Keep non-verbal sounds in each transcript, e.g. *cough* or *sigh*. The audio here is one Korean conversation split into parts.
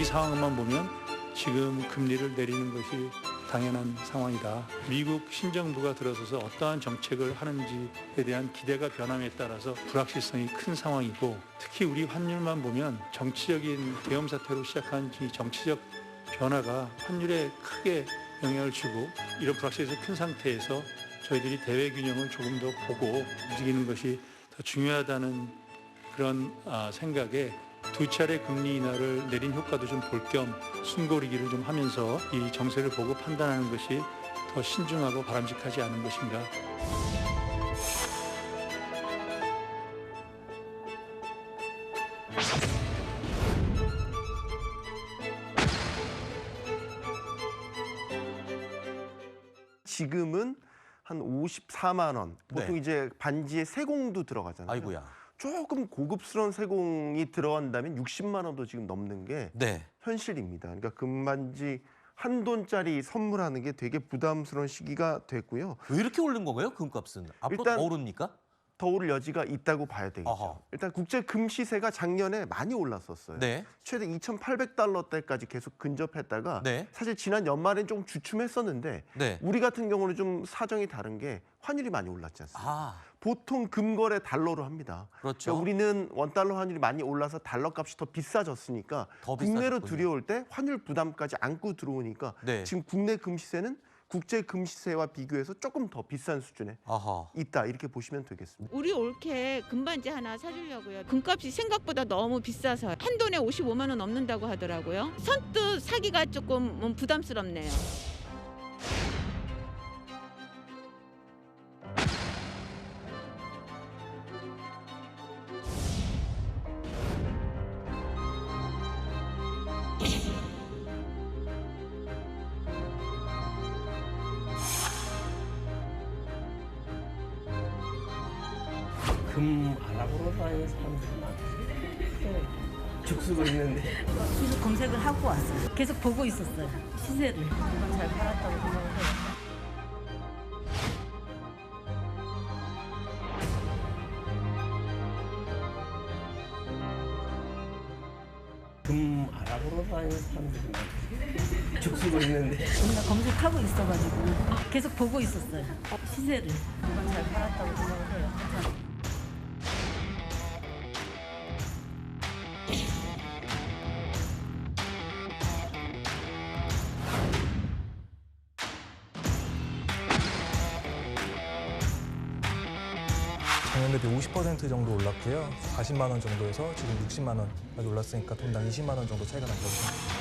경기 상황만 보면 지금 금리를 내리는 것이 당연한 상황이다. 미국 신정부가 들어서서 어떠한 정책을 하는지에 대한 기대가 변함에 따라서 불확실성이 큰 상황이고 특히 우리 환율만 보면 정치적인 계엄 사태로 시작한 이 정치적 변화가 환율에 크게 영향을 주고 이런 불확실성이 큰 상태에서 저희들이 대외 균형을 조금 더 보고 움직이는 것이 더 중요하다는 그런 아, 생각에 두 차례 금리 인하를 내린 효과도 좀 볼 겸 숨고르기를 좀 하면서 이 정세를 보고 판단하는 것이 더 신중하고 바람직하지 않은 것인가 지금은 한 54만 원. 보통 네. 이제 반지에 세공도 들어가잖아요. 아이고야. 조금 고급스러운 세공이 들어간다면 60만 원도 지금 넘는 게 네. 현실입니다. 그러니까 금반지 한 돈짜리 선물하는 게 되게 부담스러운 시기가 됐고요. 왜 이렇게 오른 건가요? 금값은 앞으로 일단- 더 오릅니까? 더 오를 여지가 있다고 봐야 되겠죠. 아하. 일단 국제 금 시세가 작년에 많이 올랐었어요. 네. 최대 2,800달러대까지 계속 근접했다가 네. 사실 지난 연말엔 좀 주춤했었는데 네. 우리 같은 경우는 좀 사정이 다른 게 환율이 많이 올랐지 않습니까? 아, 보통 금거래 달러로 합니다. 그렇죠. 그러니까 우리는 원달러 환율이 많이 올라서 달러 값이 더 비싸졌으니까 더 국내로. 들여올 때 환율 부담까지 안고 들어오니까 네. 지금 국내 금 시세는 국제 금 시세와 비교해서 조금 더 비싼 수준에 아하. 있다 이렇게 보시면 되겠습니다. 우리 올케 금반지 하나 사주려고요. 금값이 생각보다 너무 비싸서 한 돈에 55만 원 넘는다고 하더라고요. 선뜻 사기가 조금 음, 부담스럽네요. 금 알아보러 다니는 사람들이 많아요. 죽수고 있는데 계속 검색을 하고 왔어요. 계속 보고 있었어요. 시세를. 이건 잘 팔았다고 생각을 해요. 금 알아보러 다니는 사람들이 많아요. 죽수고 있는데 우리가 검색하고 있어가지고 계속 보고 있었어요. 시세를. 이건 잘 팔았다고 생각을 해요. 작년 대비 50% 정도 올랐고요. 40만 원 정도에서 지금 60만 원까지 올랐으니까 돈당 20만 원 정도 차이가 난다고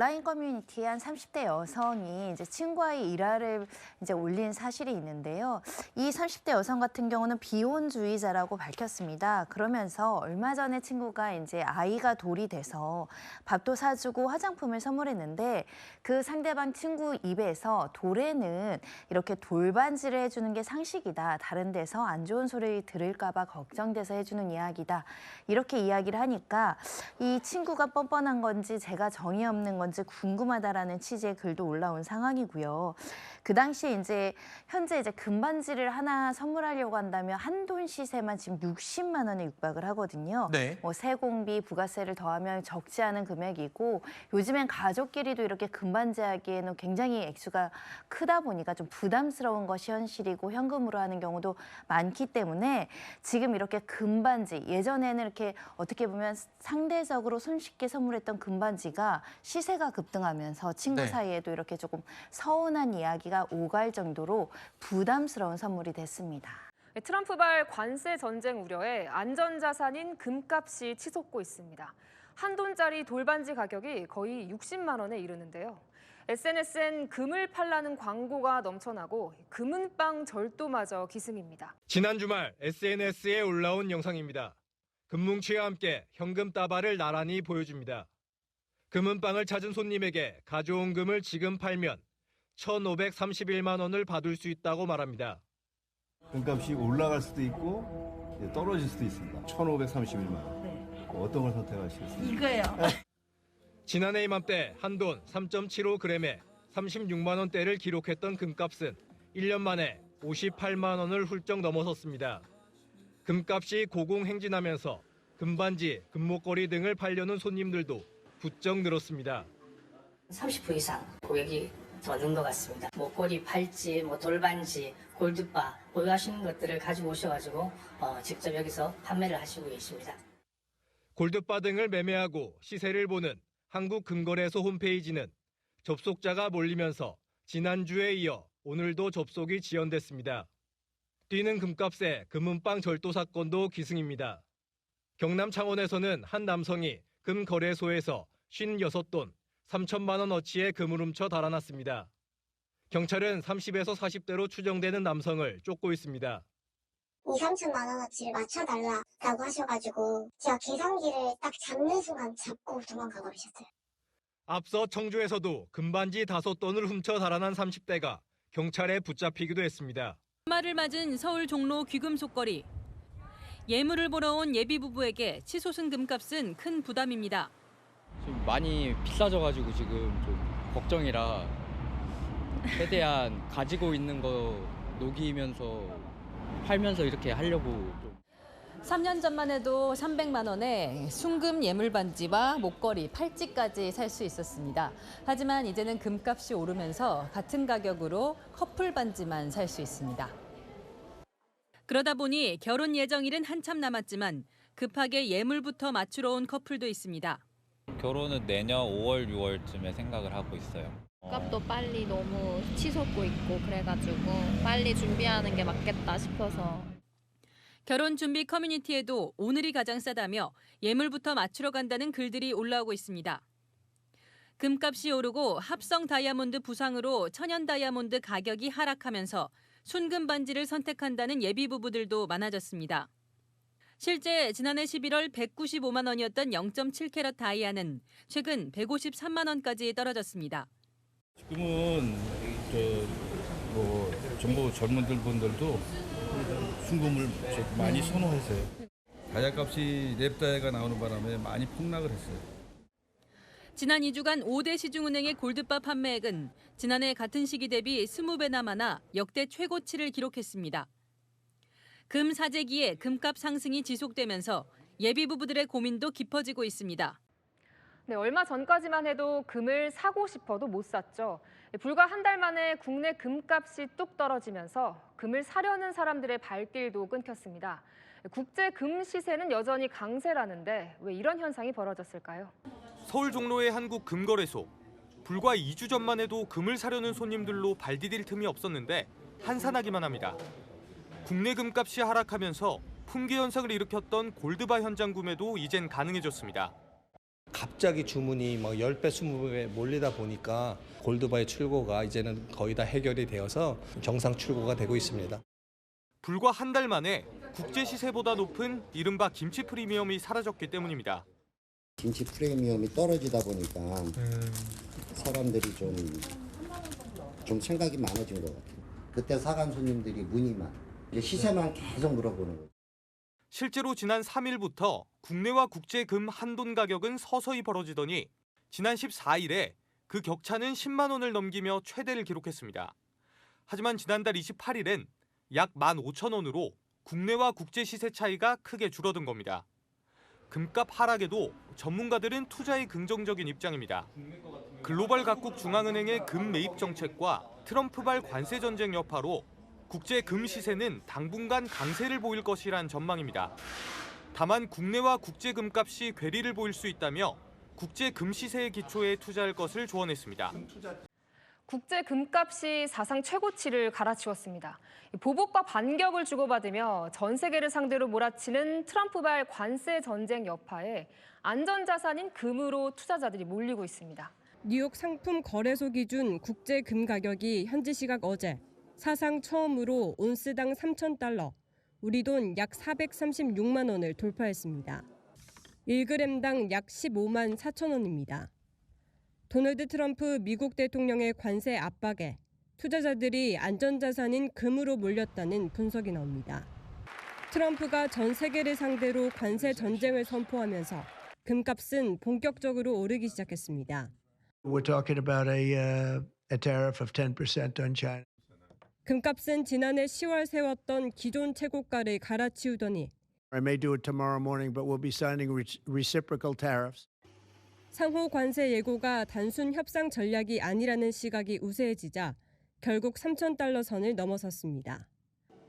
온라인 커뮤니티에 한 30대 여성이 이제 친구와의 일화를 이제 올린 사실이 있는데요. 이 30대 여성 같은 경우는 비혼주의자라고 밝혔습니다. 그러면서 얼마 전에 친구가 이제 아이가 돌이 돼서 밥도 사주고 화장품을 선물했는데 그 상대방 친구 입에서 돌에는 이렇게 돌반지를 해주는 게 상식이다. 다른 데서 안 좋은 소리 들을까봐 걱정돼서 해주는 이야기다. 이렇게 이야기를 하니까 이 친구가 뻔뻔한 건지 제가 정이 없는 건지 궁금하다라는 취지의 글도 올라온 상황이고요. 그 당시에 이제 현재 이제 금반지를 하나 선물하려고 한다면 한 돈 시세만 지금 60만 원에 육박을 하거든요. 네. 뭐 세공비, 부가세를 더하면 적지 않은 금액이고 요즘엔 가족끼리도 이렇게 금반지 하기에는 굉장히 액수가 크다 보니까 좀 부담스러운 것이 현실이고 현금으로 하는 경우도 많기 때문에 지금 이렇게 금반지 예전에는 이렇게 어떻게 보면 상대적으로 손쉽게 선물했던 금반지가 시세가 급등하면서 친구 네. 사이에도 이렇게 조금 서운한 이야기가 오갈 정도로 부담스러운 선물이 됐습니다. 네, 트럼프발 관세 전쟁 우려에 안전자산인 금값이 치솟고 있습니다. 한 돈짜리 돌반지 가격이 거의 60만 원에 이르는데요. SNS엔 금을 팔라는 광고가 넘쳐나고 금은빵 절도마저 기승입니다. 지난 주말 SNS에 올라온 영상입니다. 금뭉치와 함께 현금 따발을 나란히 보여줍니다. 금은빵을 찾은 손님에게 가져온 금을 지금 팔면 1,531만 원을 받을 수 있다고 말합니다. 금값이 올라갈 수도 있고 떨어질 수도 있습니다. 1,531만 원. 네. 어떤 걸 선택하시겠어요? 이거요. 지난해 이맘때 한돈 3.75g에 36만 원대를 기록했던 금값은 1년 만에 58만 원을 훌쩍 넘어섰습니다. 금값이 고공행진하면서 금반지, 금목걸이 등을 팔려는 손님들도 부쩍 늘었습니다. 30% 이상 고객이 더 는 것 같습니다. 목걸이, 팔찌, 뭐 돌반지, 골드바 보유하시는 것들을 가지고 오셔가지고 어, 직접 여기서 판매를 하시고 계십니다. 골드바 등을 매매하고 시세를 보는 한국금거래소 홈페이지는 접속자가 몰리면서 지난주에 이어 오늘도 접속이 지연됐습니다. 뛰는 금값에 금은빵 절도 사건도 기승입니다. 경남 창원에서는 한 남성이 금거래소에서 56돈 3천만 원어치의 금을 훔쳐 달아났습니다. 경찰은 30에서 40대로 추정되는 남성을 쫓고 있습니다. 2, 3천만 원어치를 맞춰달라라고 하셔가지고 제가 계산기를 딱 잡는 순간 잡고 도망가 버리셨어요. 앞서 청주에서도 금반지 5돈을 훔쳐 달아난 30대가 경찰에 붙잡히기도 했습니다. 말을 맞은 서울 종로 귀금속거리. 예물을 보러 온 예비 부부에게 치솟은 금값은 큰 부담입니다. 지금 많이 비싸져가지고 지금 좀 걱정이라 최대한 *laughs* 가지고 있는 거 녹이면서 팔면서 이렇게 하려고 좀 3년 전만 해도 300만 원에 순금 예물 반지와 목걸이, 팔찌까지 살 수 있었습니다. 하지만 이제는 금값이 오르면서 같은 가격으로 커플 반지만 살 수 있습니다. 그러다 보니 결혼 예정일은 한참 남았지만 급하게 예물부터 맞추러 온 커플도 있습니다. 결혼은 내년 5월, 6월쯤에 생각을 하고 있어요. 값도 빨리 너무 치솟고 있고 그래가지고 빨리 준비하는 게 맞겠다 싶어서 결혼 준비 커뮤니티에도 오늘이 가장 싸다며 예물부터 맞추러 간다는 글들이 올라오고 있습니다. 금값이 오르고 합성 다이아몬드 부상으로 천연 다이아몬드 가격이 하락하면서 순금 반지를 선택한다는 예비 부부들도 많아졌습니다. 실제 지난해 11월 195만 원이었던 0.7캐럿 다이아는 최근 153만 원까지 떨어졌습니다. 지금은 저뭐 전부 젊은들 분들도 순금을 좀 많이 선호하세요. 다이아 값이 랩 다이아가 나오는 바람에 많이 폭락을 했어요. 지난 2주간 5대 시중은행의 골드바 판매액은 지난해 같은 시기 대비 20배나 많아 역대 최고치를 기록했습니다. 금 사재기에 금값 상승이 지속되면서 예비 부부들의 고민도 깊어지고 있습니다. 네, 얼마 전까지만 해도 금을 사고 싶어도 못 샀죠. 불과 한 달 만에 국내 금값이 뚝 떨어지면서 금을 사려는 사람들의 발길도 끊겼습니다. 국제 금 시세는 여전히 강세라는데 왜 이런 현상이 벌어졌을까요? 서울 종로의 한국 금거래소. 불과 2주 전만 해도 금을 사려는 손님들로 발 디딜 틈이 없었는데 한산하기만 합니다. 국내 금값이 하락하면서 품귀 현상을 일으켰던 골드바 현장 구매도 이젠 가능해졌습니다. 갑자기 주문이 뭐 10배, 20배 몰리다 보니까 골드바의 출고가 이제는 거의 다 해결이 되어서 정상 출고가 되고 있습니다. 불과 한 달 만에 국제 시세보다 높은 이른바 김치 프리미엄이 사라졌기 때문입니다. 김치 프리미엄이 떨어지다 보니까 사람들이 좀, 좀 생각이 많아진 것 같아요. 그때 사간 손님들이 문의만, 이제 시세만 계속 물어보는 거예요. 실제로 지난 3일부터 국내와 국제 금 한돈 가격은 서서히 벌어지더니 지난 14일에 그 격차는 10만 원을 넘기며 최대를 기록했습니다. 하지만 지난달 28일엔 약 15,000원으로 국내와 국제 시세 차이가 크게 줄어든 겁니다. 금값 하락에도 전문가들은 투자에 긍정적인 입장입니다. 글로벌 각국 중앙은행의 금 매입 정책과 트럼프발 관세 전쟁 여파로 국제 금 시세는 당분간 강세를 보일 것이란 전망입니다. 다만 국내와 국제 금값이 괴리를 보일 수 있다며 국제 금 시세의 기초에 투자할 것을 조언했습니다. 국제 금값이 사상 최고치를 갈아치웠습니다. 보복과 반격을 주고받으며 전 세계를 상대로 몰아치는 트럼프발 관세 전쟁 여파에 안전자산인 금으로 투자자들이 몰리고 있습니다. 뉴욕 상품 거래소 기준 국제 금 가격이 현지 시각 어제 사상 처음으로 온스당 3,000달러, 우리 돈 약 436만 원을 돌파했습니다. 1g당 약 15만 4천 원입니다. 도널드 트럼프 미국 대통령의 관세 압박에 투자자들이 안전자산인 금으로 몰렸다는 분석이 나옵니다. 트럼프가 전 세계를 상대로 관세 전쟁을 선포하면서 금값은 본격적으로 오르기 시작했습니다. We're talking about a, uh, a tariff of 10% on China. 금값은 지난해 10월 세웠던 기존 최고가를 갈아치우더니 I may do it tomorrow morning, but we'll be signing re- reciprocal tariffs. 상호 관세 예고가 단순 협상 전략이 아니라는 시각이 우세해지자 결국 3천 달러 선을 넘어섰습니다.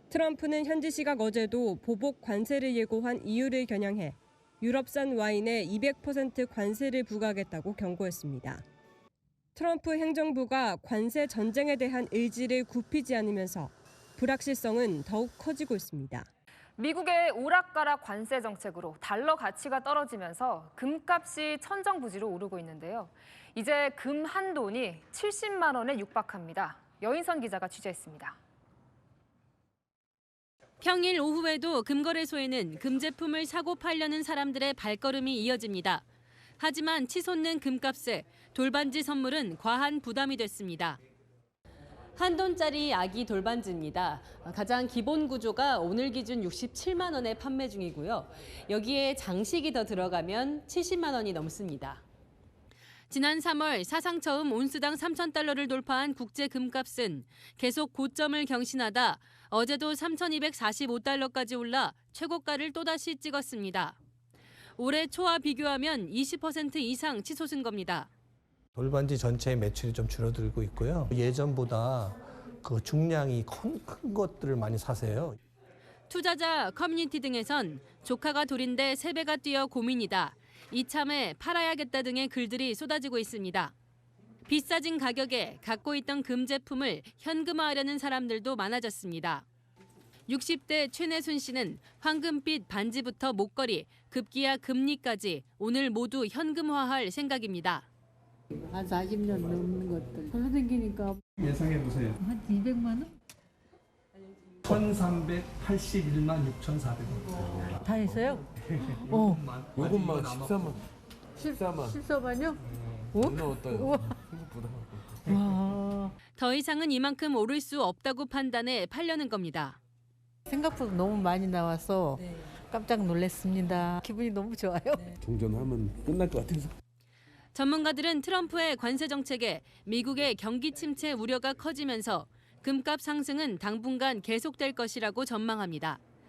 트럼프는 현지 시각 어제도 보복 관세를 예고한 이유를 겨냥해 유럽산 와인에 200% 관세를 부과하겠다고 경고했습니다. 트럼프 행정부가 관세 전쟁에 대한 의지를 굽히지 않으면서 불확실성은 더욱 커지고 있습니다. 미국의 오락가락 관세 정책으로 달러 가치가 떨어지면서 금값이 천정부지로 오르고 있는데요. 이제 금 한 돈이 70만 원에 육박합니다. 여인선 기자가 취재했습니다. 평일 오후에도 금거래소에는 금 제품을 사고 팔려는 사람들의 발걸음이 이어집니다. 하지만 치솟는 금값에 돌반지 선물은 과한 부담이 됐습니다. 한 돈짜리 아기 돌반지입니다. 가장 기본 구조가 오늘 기준 67만 원에 판매 중이고요. 여기에 장식이 더 들어가면 70만 원이 넘습니다. 지난 3월 사상 처음 온스당 3천 달러를 돌파한 국제 금값은 계속 고점을 경신하다 어제도 3,245달러까지 올라 최고가를 또다시 찍었습니다. 올해 초와 비교하면 20% 이상 치솟은 겁니다. 돌반지 전체의 매출이 좀 줄어들고 있고요. 예전보다 그 중량이 큰, 큰 것들을 많이 사세요. 투자자, 커뮤니티 등에선 조카가 돌인데 세배가 뛰어 고민이다. 이참에 팔아야겠다 등의 글들이 쏟아지고 있습니다. 비싸진 가격에 갖고 있던 금 제품을 현금화하려는 사람들도 많아졌습니다. 60대 최내순 씨는 황금빛 반지부터 목걸이, 급기야 금리까지 오늘 모두 현금화할 생각입니다. 한 40년 넘는 것들 별로 댕기니까 예상해 보세요. 한 200만 원? 1,381만 6,400원. 다 했어요? 어. 요것만 13만. 14만. 14만요? 누나 어때요? 와. 더 이상은 이만큼 오를 수 없다고 판단해 팔려는 겁니다. 생각보다 너무 많이 나와서 깜짝 놀랐습니다. 기분이 너무 좋아요. 종전하면 끝날 것 같아서. 전문가들은 트럼프의 관세 정책에 미국의 경기 침체 우려가 커지면서 금값 상승은 당분간 계속될 것이라고 전망합니다.